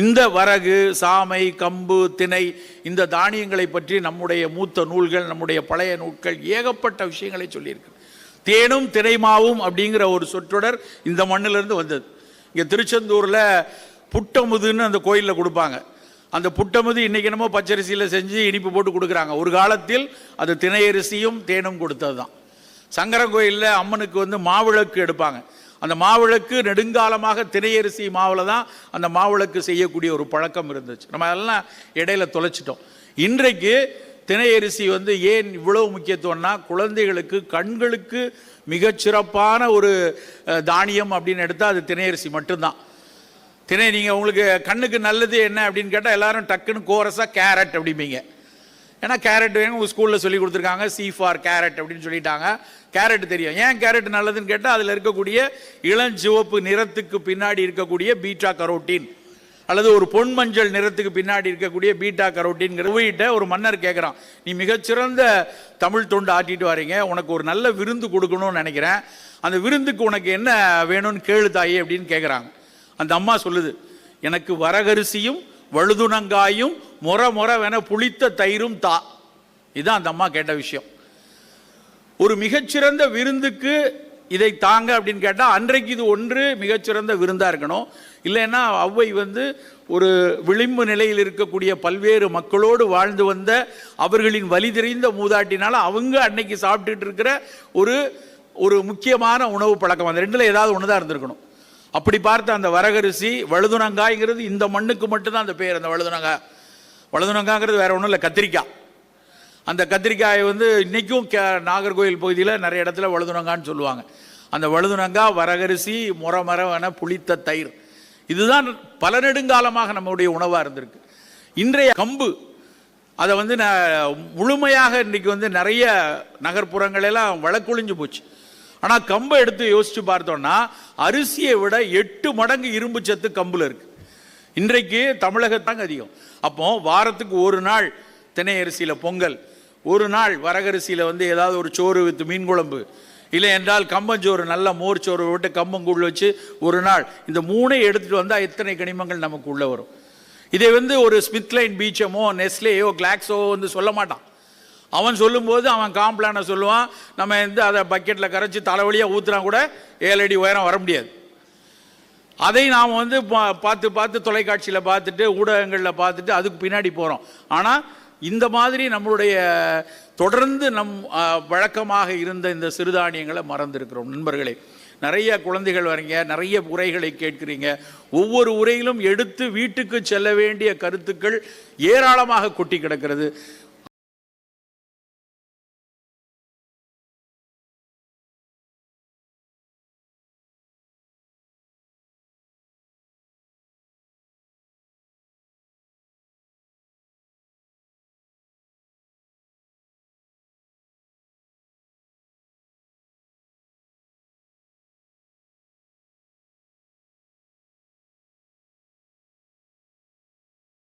இந்த வரகு சாமை கம்பு திணை இந்த தானியங்களை பற்றி நம்முடைய மூத்த நூல்கள் நம்முடைய பழைய நூல்கள் ஏகப்பட்ட விஷயங்களை சொல்லியிருக்கு. தேனும் திணைமாவும் அப்படிங்கிற ஒரு சொற்றொடர் இந்த மண்ணிலிருந்து வந்தது. இங்கே திருச்செந்தூரில் புட்டமுதுன்னு அந்த கோயிலில் கொடுப்பாங்க. அந்த புட்டமுது இன்றைக்கி நம்ம பச்சரிசியில் செஞ்சு இனிப்பு போட்டு கொடுக்குறாங்க. ஒரு காலத்தில் அது திணையரிசியும் தேனும் கொடுத்தது தான் சங்கரன் கோயிலில் அம்மனுக்கு வந்து மாவிளக்கு எடுப்பாங்க. அந்த மாவிளக்கு நெடுங்காலமாக திணையரிசி மாவில் தான் அந்த மாவிளக்கு செய்யக்கூடிய ஒரு பழக்கம் இருந்துச்சு. நம்ம அதெல்லாம் இடையில தொலைச்சிட்டோம். இன்றைக்கு திணையரிசி வந்து ஏன் இவ்வளவு முக்கியத்துவம்னா குழந்தைகளுக்கு கண்களுக்கு மிகச்சிறப்பான ஒரு தானியம் அப்படின்னு எடுத்தால் அது திணையரிசி மட்டும்தான். திணை நீங்கள் உங்களுக்கு கண்ணுக்கு நல்லது என்ன அப்படின்னு கேட்டால் எல்லாரும் டக்குன்னு கோரஸாக கேரட் அப்படிம்பீங்க. ஏன்னா கேரட் வேணும் உங்கள் ஸ்கூலில் சொல்லி கொடுத்துருக்காங்க சி ஃபார் கேரட் அப்படின்னு சொல்லிட்டாங்க. கேரட் தெரியும். ஏன் கேரட் நல்லதுன்னு கேட்டால் அதில் இருக்கக்கூடிய இளஞ்சிவப்பு நிறத்துக்கு பின்னாடி இருக்கக்கூடிய பீட்டா கரோட்டின் அல்லது ஒரு பொன் மஞ்சள் நிறத்துக்கு பின்னாடி இருக்கக்கூடிய பீட்டா கரோட்டின்ங்கிற உயிட்ட ஒரு மன்னர் கேட்குறான் நீ மிகச்சிறந்த தமிழ் தொண்டு ஆட்டிட்டு வரீங்க. உனக்கு ஒரு நல்ல விருந்து கொடுக்கணும்னு நினைக்கிறேன். அந்த விருந்துக்கு உனக்கு என்ன வேணும்னு கேளு தாயே அப்படின்னு கேட்குறாங்க அந்த அம்மா சொல்லுது எனக்கு வரகரிசியும் வழுதுணங்காயும் முற முறவென புளித்த தயிரும் தா. இதுதான் அந்த அம்மா கேட்ட விஷயம். ஒரு மிகச்சிறந்த விருந்துக்கு இதை தாங்க அப்படின்னு கேட்டால் அன்றைக்கு இது ஒன்று மிகச்சிறந்த விருந்தாக இருக்கணும். இல்லைன்னா ஔவை வந்து ஒரு விளிம்பு நிலையில் இருக்கக்கூடிய பல்வேறு மக்களோடு வாழ்ந்து வந்த அவர்களின் வலி தெரிந்த மூதாட்டினால அவங்க அன்னைக்கு சாப்பிட்டுட்டு இருக்கிற ஒரு ஒரு முக்கியமான உணவு பழக்கம். அந்த ரெண்டில் ஏதாவது ஒன்று தான் இருந்திருக்கணும். அப்படி பார்த்த அந்த வரகரிசி வழுதுணங்காய்ங்கிறது இந்த மண்ணுக்கு மட்டும்தான் அந்த பேர் அந்த வழுதுணங்காய் வழுதுணங்காங்கிறது வேற ஒன்றும் இல்லை கத்திரிக்காய். அந்த கத்திரிக்காயை வந்து இன்றைக்கும் கே நாகர்கோவில் பகுதியில் நிறைய இடத்துல வழுதுணங்கான்னு சொல்லுவாங்க. அந்த வழுதுனங்காய் வரகரிசி முறமரவன புளித்த தயிர். இதுதான் பல நெடுங்காலமாக நம்முடைய உணவாக இருந்திருக்கு. இன்றைய கம்பு அதை வந்து ந முழுமையாக இன்றைக்கி வந்து நிறைய நகர்ப்புறங்களெல்லாம் வழக்குழிஞ்சு போச்சு. ஆனால் கம்பை எடுத்து யோசித்து பார்த்தோம்னா அரிசியை விட எட்டு மடங்கு இரும்பு சத்து கம்பில் இருக்குது இன்றைக்கு தமிழகத்தாங்க அதிகம். அப்போ வாரத்துக்கு ஒரு நாள் தினை அரிசியில் பொங்கல். ஒரு நாள் வரகரிசியில் வந்து ஏதாவது ஒரு சோறு வித்து மீன் குழம்பு. இல்லை என்றால் கம்பஞ்சோறு நல்ல மோர் சோறு விட்டு கம்பங்கூழ் வச்சு ஒரு நாள். இந்த மூணை எடுத்துகிட்டு வந்தால் எத்தனை கனிமங்கள் நமக்கு உள்ளே வரும். இதை வந்து ஒரு ஸ்மித்லைன் பீச்சமோ நெஸ்லேயோ கிளாக்ஸோ வந்து சொல்ல மாட்டான். அவன் சொல்லும்போது அவன் காம்ப்ளானை சொல்லுவான். நம்ம வந்து அதை பக்கெட்டில் கரைச்சி தலைவலியாக ஊற்றுனா கூட ஏழு அடி உயரம் வர முடியாது. அதை நாம் வந்து பா- பார்த்து பார்த்து தொலைக்காட்சியில் பார்த்துட்டு ஊடகங்களில் பார்த்துட்டு அதுக்கு பின்னாடி போகிறோம் ஆனால் இந்த மாதிரி நம்மளுடைய தொடர்ந்து நம் வழக்கமாக இருந்த இந்த சிறுதானியங்களை மறந்துருக்கிறோம். நண்பர்களே நிறைய குழந்தைகள் வரீங்க நிறைய உரைகளை கேட்குறீங்க. ஒவ்வொரு உரையிலும் எடுத்து வீட்டுக்கு செல்ல வேண்டிய கருத்துக்கள் ஏராளமாக கொட்டி கிடக்கிறது.